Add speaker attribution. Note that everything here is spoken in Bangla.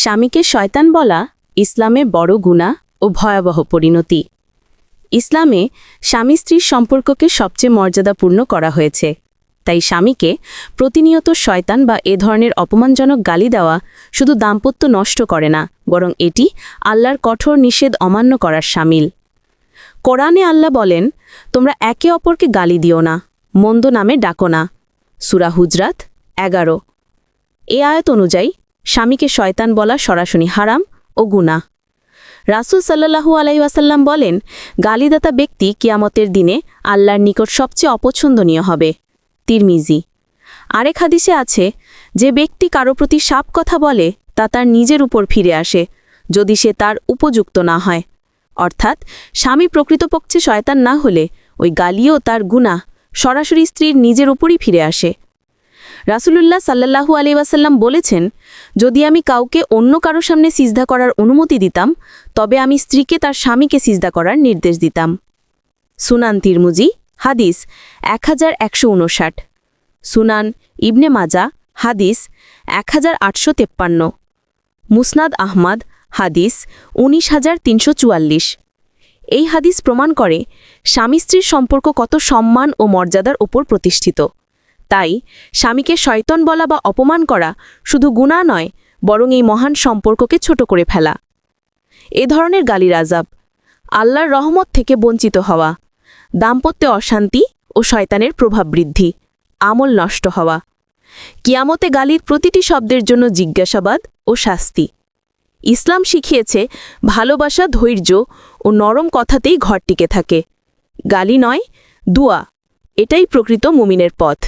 Speaker 1: স্বামীকে শয়তান বলা ইসলামে বড় গুণা ও ভয়াবহ পরিণতি। ইসলামে স্বামী স্ত্রীর সম্পর্ককে সবচেয়ে মর্যাদাপূর্ণ করা হয়েছে। তাই স্বামীকে প্রতিনিয়ত শয়তান বা এ ধরনের অপমানজনক গালি দেওয়া শুধু দাম্পত্য নষ্ট করে না, বরং এটি আল্লাহর কঠোর নিষেধ অমান্য করার সামিল। কোরআনে আল্লাহ বলেন, তোমরা একে অপরকে গালি দিও না, মন্দ নামে ডাকো না। সুরা হুজরাত এগারো। এ আয়াত অনুযায়ী স্বামীকে শয়তান বলা সরাসরি হারাম ও গুণা রাসুল সাল্লাহু আলাইসাল্লাম বলেন, গালিদাতা ব্যক্তি কিয়ামতের দিনে আল্লাহর নিকট সবচেয়ে অপছন্দনীয় হবে। তিরমিজি। আরেক হাদিসে আছে, যে ব্যক্তি কারও প্রতি সাপ কথা বলে, তা তার নিজের উপর ফিরে আসে, যদি সে তার উপযুক্ত না হয়। অর্থাৎ, স্বামী প্রকৃতপক্ষে শয়তান না হলে ওই গালিও তার গুণা সরাসরি স্ত্রীর নিজের উপরই ফিরে আসে। রাসুলুল্লাহ সাল্লাহু আলিবাসাল্লাম বলেছেন, যদি আমি কাউকে অন্য কারও সামনে সিজদা করার অনুমতি দিতাম, তবে আমি স্ত্রীকে তার স্বামীকে সিজদা করার নির্দেশ দিতাম। সুনান তিরমুজি, হাদিস এক হাজার একশো উনষাট। সুনান ইবনে মাজা, হাদিস এক হাজার আটশো তেপ্পান্ন। মুসনাদ আহমাদ, হাদিস উনিশ হাজার তিনশো চুয়াল্লিশ। এই হাদিস প্রমাণ করে স্বামী স্ত্রীর সম্পর্ক কত সম্মান ও মর্যাদার ওপর প্রতিষ্ঠিত। তাই স্বামীকে শয়তন বলা বা অপমান করা শুধু গুণা নয়, বরং এই মহান সম্পর্ককে ছোট করে ফেলা। এ ধরনের গালির আজাব আল্লাহর রহমত থেকে বঞ্চিত হওয়া, দাম্পত্যে অশান্তি ও শয়তানের প্রভাব বৃদ্ধি, আমল নষ্ট হওয়া। কিয়ামতে গালির প্রতিটি শব্দের জন্য জিজ্ঞাসাবাদ ও শাস্তি। ইসলাম শিখিয়েছে, ভালোবাসা ধৈর্য ও নরম কথাতেই ঘর টিকে থাকে। গালি নয়, দুয়া। এটাই প্রকৃত মুমিনের পথ।